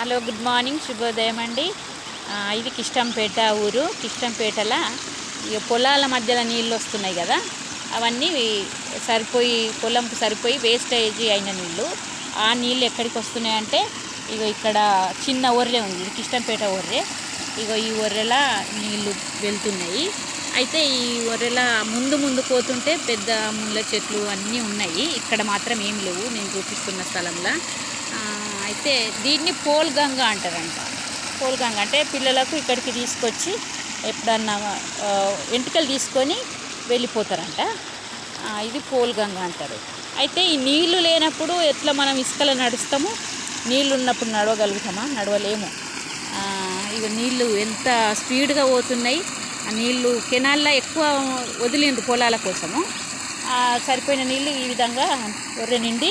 Hello good morning శుభోదయం అండి. ఇది కిష్టంపేట ఊరు కిష్టంపేటల ఇక పొలాల మధ్యలో నీళ్ళు వస్తున్నాయి కదా అవన్నీ సరిపోయి పొలంకు సరిపోయి వేస్టేజ్ అయిన నీళ్ళు. ఆ నీళ్ళు ఎక్కడికి వస్తున్నాయంటే ఇగో ఇక్కడ చిన్న ఒర్రె ఉంది ఇది కిష్టంపేట ఒర్రె. ఇగో ఈ ఒర్రెల నీళ్ళు వెళ్తున్నాయి. అయితే ఈ ఒర్రెల ముందు ముందు పోతుంటే పెద్ద ముళ్ళ చెట్లు అన్నీ ఉన్నాయి. ఇక్కడ మాత్రం ఏం లేవు నేను చూపిస్తున్న స్థలంలో. అయితే దీన్ని పోల్గంగ అంటారంట. పోల్ గంగ అంటే పిల్లలకు ఇక్కడికి తీసుకొచ్చి ఎప్పుడన్నా వెంట్రుకలు తీసుకొని వెళ్ళిపోతారంట. ఇది పోల్ గంగ అంటారు. అయితే ఈ నీళ్ళు లేనప్పుడు ఎట్లా మనం ఇసుకలో నడుస్తాము? నీళ్ళు ఉన్నప్పుడు నడవగలుగుతామా? నడవలేము. ఇక నీళ్ళు ఎంత స్పీడ్గా పోతున్నాయి? ఆ నీళ్ళు కెనాల్లో ఎక్కువ వదిలిండ్రు పొలాల కోసము. సరిపోయిన నీళ్ళు ఈ విధంగా ఒర్రె నిండి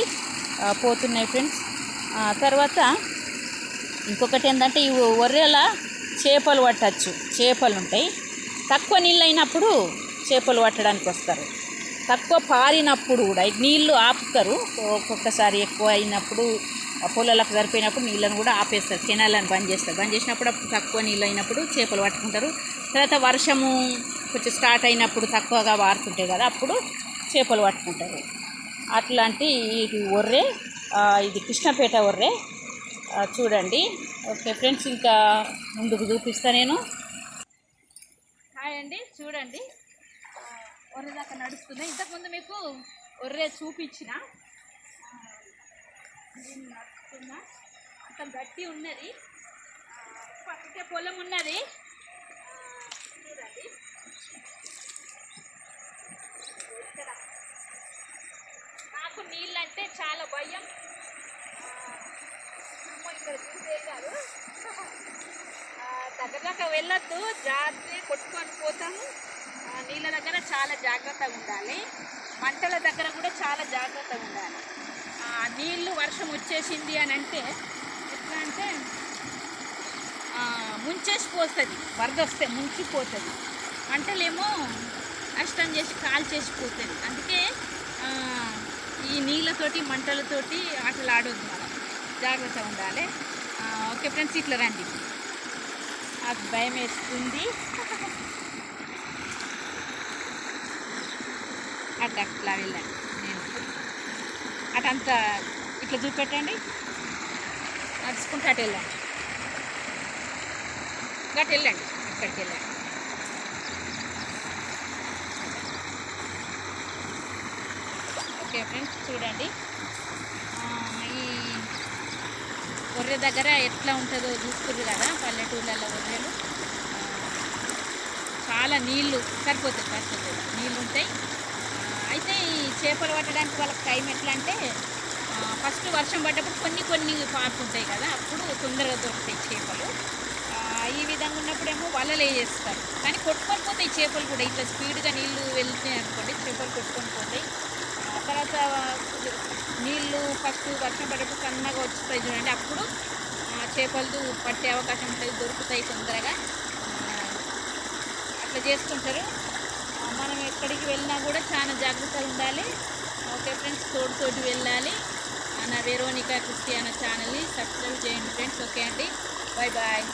పోతున్నాయి ఫ్రెండ్స్. తర్వాత ఇంకొకటి ఏంటంటే ఈ ఒర్రెల చేపలు పట్టచ్చు. చేపలు ఉంటాయి. తక్కువ నీళ్ళు అయినప్పుడు చేపలు పట్టడానికి వస్తారు. తక్కువ పారినప్పుడు కూడా నీళ్ళు నీళ్ళు ఆపుతారు. ఒక్కొక్కసారి ఎక్కువ అయినప్పుడు పొలాలకు సరిపోయినప్పుడు నీళ్ళను కూడా ఆపేస్తారు. కెనాలను బంద్ చేస్తారు. బంద్ చేసినప్పుడు తక్కువ నీళ్ళు అయినప్పుడు చేపలు పట్టుకుంటారు. తర్వాత వర్షము కొంచెం స్టార్ట్ అయినప్పుడు తక్కువగా వారుతుంటాయి కదా అప్పుడు చేపలు పట్టుకుంటారు. అట్లాంటి ఈ ఒర్రె ఇది కృష్ణపేట ఒర్రె. చూడండి. ఓకే ఫ్రెండ్స్ ఇంకా ముందుకు చూపిస్తా నేను. హాయ్ అండి చూడండి. ఒర్రె దాకా నడుస్తుంది ఇంతకుముందు మీకు ఒర్రె చూపించిన. నడుస్తున్నా. అంత గట్టి ఉన్నది. పక్కకే పొలం ఉన్నది ఆ, చూడండి ఇక్కడ నాకు నీళ్ళంటే చాలా భయం. అమ్మో ఇక్కడ చూసేశారు కాదు దగ్గర దాకా వెళ్ళొద్దు జాగ్రత్త కొట్టుకొని పోతాము. నీళ్ళ దగ్గర చాలా జాగ్రత్తగా ఉండాలి. మంటల దగ్గర కూడా చాలా జాగ్రత్తగా ఉండాలి. ఆ, నీళ్ళు వర్షం వచ్చేసింది అని అంటే ఎట్లా అంటే ముంచేసిపోతుంది ముంచేసి వరద వస్తే ముంచిపోతుంది. మంటలేమో నష్టం చేసి కాల్ చేసిపోతుంది అందుకే ఈ నీళ్ళతోటి మంటలతోటి ఆటలు ఆడొద్దు మనం. జాగ్రత్తగా ఉండాలి. ఓకే ఫ్రెండ్స్ ఇట్లా రండి. నాకు భయం వేస్తుంది. అట్లా అట్లా వెళ్ళండి. నేను అటంతా ఇట్లా చూపెట్టండి. నడుచుకుంటూ అటు వెళ్ళండి. అటు వెళ్ళండి. ఇక్కడికి వెళ్ళండి. ఓకే ఫ్రెండ్స్ చూడండి. ఈ గొర్రె దగ్గర ఎట్లా ఉంటుందో చూస్తుర్రు కదా పల్లెటూళ్ళలో గొర్రెలు. చాలా నీళ్ళు సరిపోతాయి సరిపోతుంది నీళ్ళు ఉంటాయి. అయితే ఈ చేపలు పట్టడానికి వాళ్ళకి టైం ఎట్లా అంటే ఫస్ట్ వర్షం పడ్డప్పుడు కొన్ని కొన్ని పారుతుంటాయి కదా అప్పుడు తొందరగా దొరుకుతాయి చేపలు. ఈ విధంగా ఉన్నప్పుడేమో వలలు వేసేస్తారు. కానీ కొట్టుకొని పోతాయి చేపలు కూడా ఇట్లా స్పీడ్గా నీళ్ళు వెళ్తున్నాయి అనుకోండి చేపలు కొట్టుకొని పోతాయి. తర్వాత నీళ్ళు ఫస్ట్ వర్షం పడేటప్పుడు సన్నగా వస్తాయి చూడండి. అప్పుడు చేపలతో చేపలు పట్టే అవకాశం ఉంటుంది దొరుకుతాయి తొందరగా. అట్లా చేసుకుంటారు. మనం ఎక్కడికి వెళ్ళినా కూడా చాలా జాగ్రత్తగా ఉండాలి. ఓకే ఫ్రెండ్స్ తోడు తోటి వెళ్ళాలి. అన్న నా వెరోనికా క్రిస్టియానా ఛానల్ని సబ్స్క్రైబ్ చేయండి ఫ్రెండ్స్. ఓకే అండి. Bye bye.